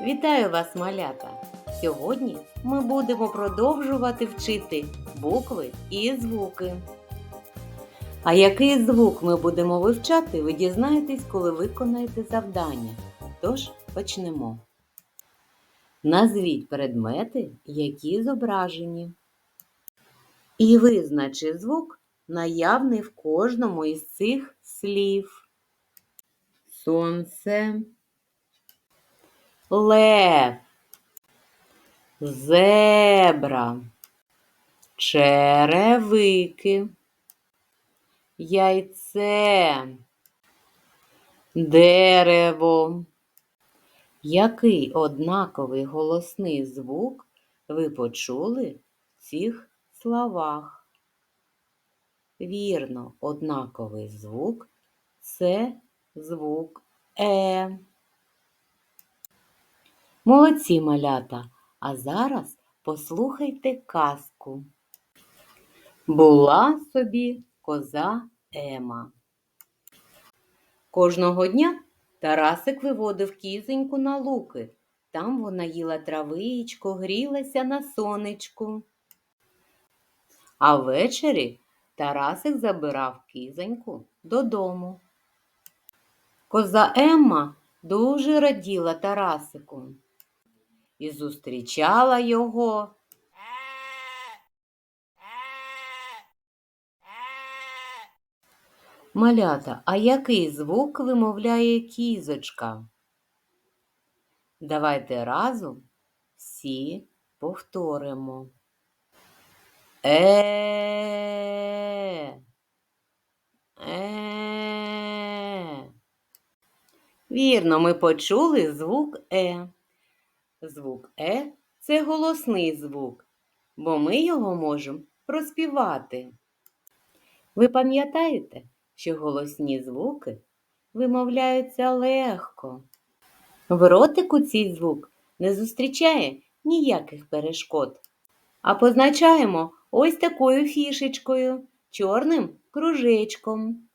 Вітаю вас, малята! Сьогодні ми будемо продовжувати вчити букви і звуки. А який звук ми будемо вивчати, ви дізнаєтесь, коли виконаєте завдання. Тож почнемо. Назвіть предмети, які зображені. І визначи звук, наявний в кожному із цих слів. Сонце, лев, зебра, черевики, яйце, дерево. Який однаковий голосний звук ви почули в цих словах? Вірно, однаковий звук це звук Е. Молодці малята, а зараз послухайте казку. Була собі коза Ема. Кожного дня Тарасик виводив кізоньку на луки. Там вона їла травичку, грілася на сонечку. А ввечері Тарасик забирав кізоньку додому. Коза Емма дуже раділа Тарасику і зустрічала його. Малята, а який звук вимовляє кізочка? Давайте разом всі повторимо. Е. Е. Вірно, ми почули звук Е. Звук Е це голосний звук, бо ми його можемо проспівати. Ви пам'ятаєте, що голосні звуки вимовляються легко. В ротику цей звук не зустрічає ніяких перешкод, а позначаємо ось такою фішечкою, чорним кружечком.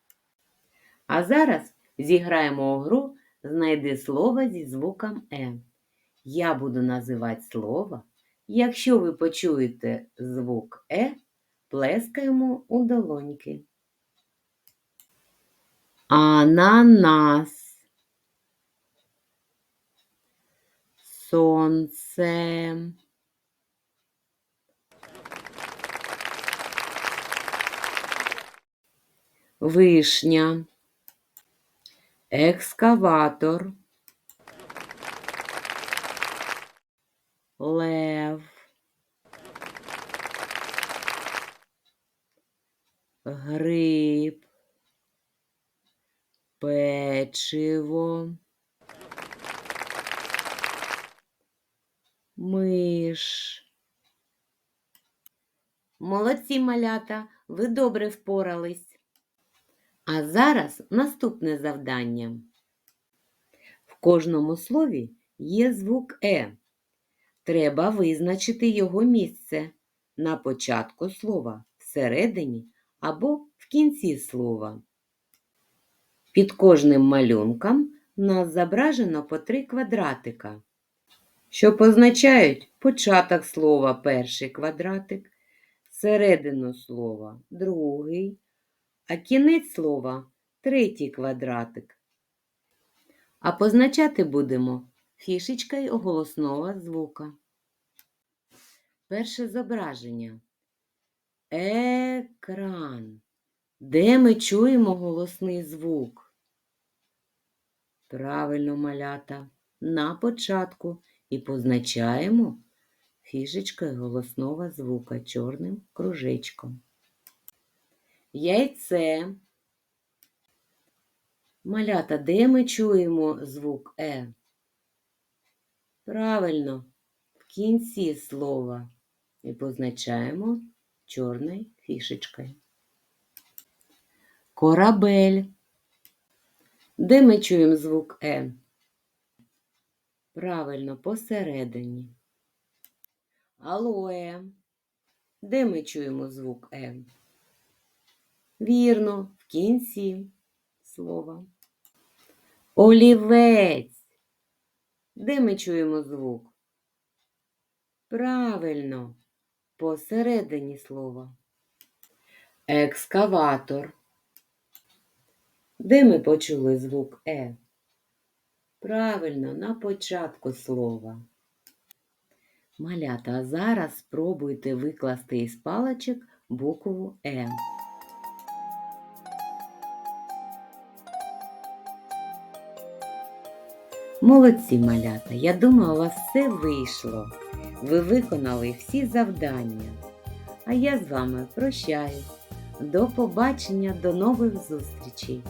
А зараз зіграємо у гру Знайди слово зі звуком Е. Я буду називати слово. Якщо ви почуєте звук Е, плескаємо у долоньки. Ананас. Сонце. Вишня. Екскаватор. Лев. Гриб. Печиво. Миш. Молодці малята, ви добре впорались. А зараз наступне завдання. В кожному слові є звук Е. Треба визначити його місце на початку слова, всередині або в кінці слова. Під кожним малюнком нас зображено по три квадратика, що позначають початок слова перший квадратик, середину слова другий, а кінець слова третій квадратик. А позначати будемо фішечкою голосного звука. Перше зображення. Екран. Де ми чуємо голосний звук? Правильно, малята, на початку і позначаємо фішечкою голосного звука чорним кружечком. Яйце. Малята, де ми чуємо звук Е? Правильно, в кінці слова і позначаємо чорною фішечкою. Корабель. Де ми чуємо звук Е? Правильно, посередині. Алоє. Де ми чуємо звук Е? Вірно, в кінці слова. Олівець. Де ми чуємо звук? Правильно, посередині слова. Екскаватор. Де ми почули звук Е? Правильно, на початку слова. Малята, а зараз спробуйте викласти із паличок букву Е. Молодці малята, я думаю, у вас все вийшло. Ви виконали всі завдання. А я з вами прощаюсь. До побачення, до нових зустрічей!